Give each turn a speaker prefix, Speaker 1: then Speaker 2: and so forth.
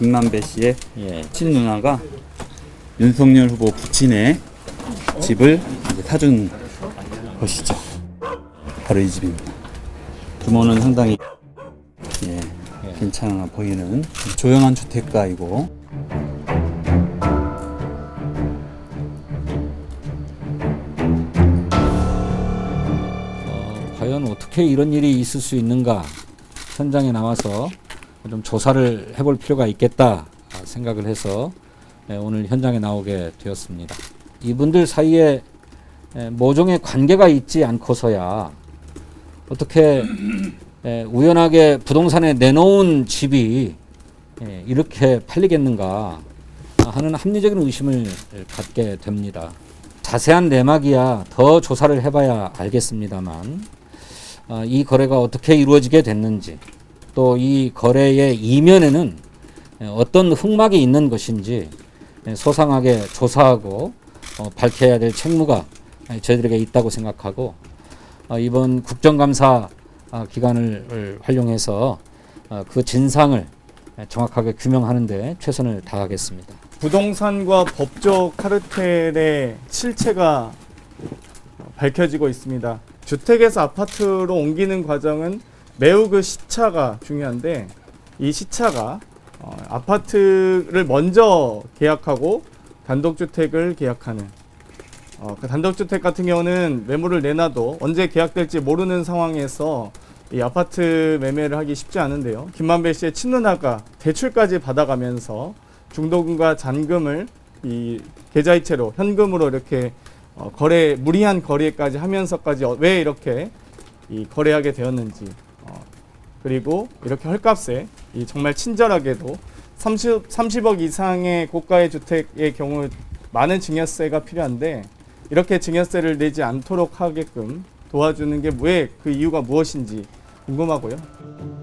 Speaker 1: 김만배 씨의
Speaker 2: 예.
Speaker 1: 친누나가 윤석열 후보 부친의 집을 사준 것이죠. 바로 이 집입니다. 규모는 상당히 예, 괜찮아 보이는 조용한 주택가이고
Speaker 2: 어, 과연 어떻게 이런 일이 있을 수 있는가 현장에 나와서 좀 조사를 해볼 필요가 있겠다 생각을 해서 예, 오늘 현장에 나오게 되었습니다. 이분들 사이에 예, 모종의 관계가 있지 않고서야 어떻게 예, 우연하게 부동산에 내놓은 집이 예, 이렇게 팔리겠는가 하는 합리적인 의심을 갖게 됩니다. 자세한 내막이야 더 조사를 해봐야 알겠습니다만 어, 이 거래가 어떻게 이루어지게 됐는지 또 이 거래의 이면에는 예, 어떤 흑막이 있는 것인지 예, 소상하게 조사하고 어, 밝혀야 될 책무가 예, 저희들에게 있다고 생각하고 어, 이번 국정감사 아, 기간을 활용해서 어, 그 진상을 예, 정확하게 규명하는데 최선을 다하겠습니다.
Speaker 3: 부동산과 법적 카르텔의 실체가 밝혀지고 있습니다. 주택에서 아파트로 옮기는 과정은 매우 그 시차가 중요한데 이 시차가 어, 아파트를 먼저 계약하고 단독주택을 계약하는 어, 그 단독주택 같은 경우는 매물을 내놔도 언제 계약될지 모르는 상황에서 이 아파트 매매를 하기 쉽지 않은데요. 김만배 씨의 친누나가 대출까지 받아가면서 중도금과 잔금을 이 계좌이체로 현금으로 이렇게 어, 거래 무리한 거래까지 하면서까지 어, 왜 이렇게 이 거래하게 되었는지 어, 그리고 이렇게 헐값에 이 정말 친절하게도 30, 30억 이상의 고가의 주택의 경우 많은 증여세가 필요한데 이렇게 증여세를 내지 않도록 하게끔 도와주는 게 왜 그 이유가 무엇인지 궁금하고요.